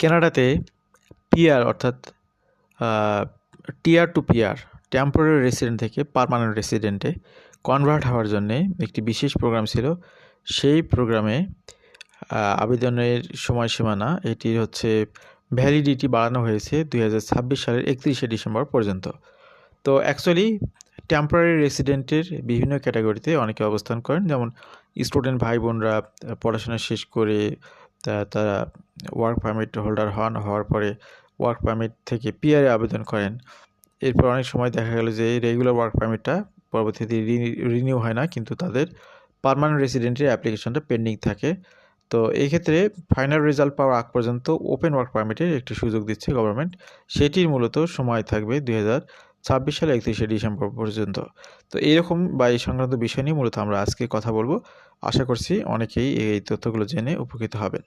কানাডাতে পিআর অর্থাৎ TR to PR, temporary resident থেকে পারমানেন্ট রেসিডেন্টে কনভার্ট হওয়ার জন্যে একটি বিশেষ প্রোগ্রাম ছিল। সেই প্রোগ্রামে আবেদনের সময়সীমা না এটির হচ্ছে ভ্যালিডিটি বাড়ানো হয়েছে দুই হাজার ছাব্বিশ সালের একত্রিশে ডিসেম্বর পর্যন্ত। তো অ্যাকচুয়ালি টেম্পোরারি রেসিডেন্টের বিভিন্ন ক্যাটাগরিতে অনেকে অবস্থান করেন। যেমন স্টুডেন্ট ভাই বোনরা পড়াশোনা শেষ করে তারা ওয়ার্ক পারমিট হোল্ডার হন, হওয়ার পরে ওয়ার্ক পারমিট থেকে পিআরে আবেদন করেন। এরপর অনেক সময় দেখা গেল যে রেগুলার ওয়ার্ক পারমিটটা পরবর্তীতে রিনিউ হয় না, কিন্তু তাদের পারমানেন্ট রেসিডেন্টের অ্যাপ্লিকেশনটা পেন্ডিং থাকে। তো এই ক্ষেত্রে ফাইনাল রেজাল্ট পাওয়ার আগ পর্যন্ত ওপেন ওয়ার্ক পারমিটের একটি সুযোগ দিচ্ছে গভর্নমেন্ট সেটির মূলত সময় থাকবে দুই হাজার ছাব্বিশ সালে একত্রিশে ডিসেম্বর পর্যন্ত। তো এইরকম বা এই সংক্রান্ত বিষয় নিয়ে মূলত আমরা আজকে কথা বলব। আশা করছি অনেকেই এই তথ্যগুলো জেনে উপকৃত হবেন।